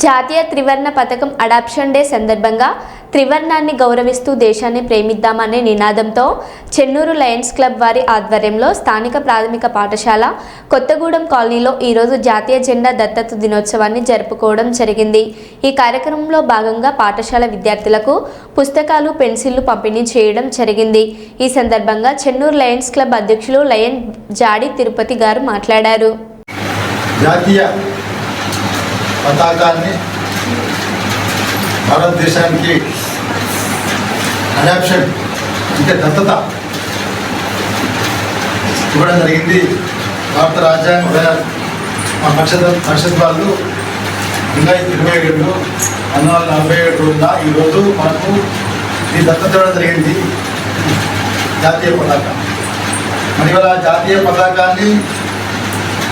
జాతీయ త్రివర్ణ పథకం అడాప్షన్ డే సందర్భంగా త్రివర్ణాన్ని గౌరవిస్తూ దేశాన్ని ప్రేమిద్దామనే నినాదంతో చెన్నూరు లయన్స్ క్లబ్ వారి ఆధ్వర్యంలో స్థానిక ప్రాథమిక పాఠశాల కొత్తగూడెం కాలనీలో ఈరోజు జాతీయ జెండా దత్తత దినోత్సవాన్ని జరుపుకోవడం జరిగింది. ఈ కార్యక్రమంలో భాగంగా పాఠశాల విద్యార్థులకు పుస్తకాలు పెన్సిళ్ళు పంపిణీ చేయడం జరిగింది. ఈ సందర్భంగా చెన్నూరు లయన్స్ క్లబ్ అధ్యక్షులు లయన్ జాడి తిరుపతి గారు మాట్లాడారు. జాతీయ పతాకాన్ని భారతదేశానికి అడాప్షన్ అంటే దత్తత ఇవ్వడం జరిగింది. భారత రాజ్యాంగ మా పరిషత్ పరిషత్ వాళ్ళు ఇంకా ఇరవై ఏడు పంతొమ్మిది వందల నలభై ఏడు ఉన్న ఈరోజు మనకు ఈ దత్తత ఇవ్వడం జరిగింది. జాతీయ పతాకం. మరి ఇవాళ జాతీయ పతాకాన్ని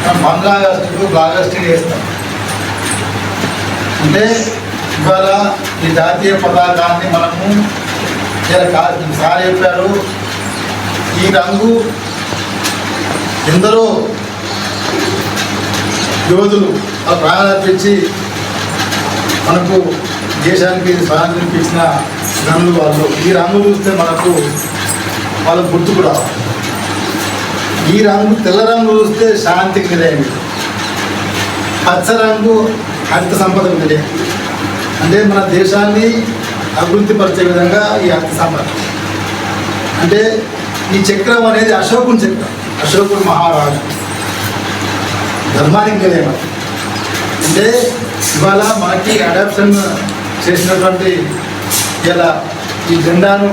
మనం పంద్రా ఆగస్టుకు ఆగస్టు వేస్తాం అంటే ఇవాళ ఈ జాతీయ పతాకాన్ని మనము ఇలా సార్ చెప్పారు. ఈ రంగు ఎందరో యోధులు ఆ మనకు దేశానికి స్వాతంత్రం ఇచ్చిన రంగులు వాళ్ళు. ఈ రంగు చూస్తే మనకు వాళ్ళకు గుర్తు కూడా ఈ రంగు తెల్ల రంగు చూస్తే శాంతికి నిలయం. పచ్చ రంగు హరిత సంపద నిలయం అంటే మన దేశాన్ని అభివృద్ధి పరిచే విధంగా ఈ హరిత సంపద. అంటే ఈ చక్రం అనేది అశోకుని చక్రం. అశోకుడు మహారాజు. ధర్మానికి నిలయం అంటే ఇవాళ మనకి అడాప్షన్ చేసినటువంటి ఇలా ఈ జెండాను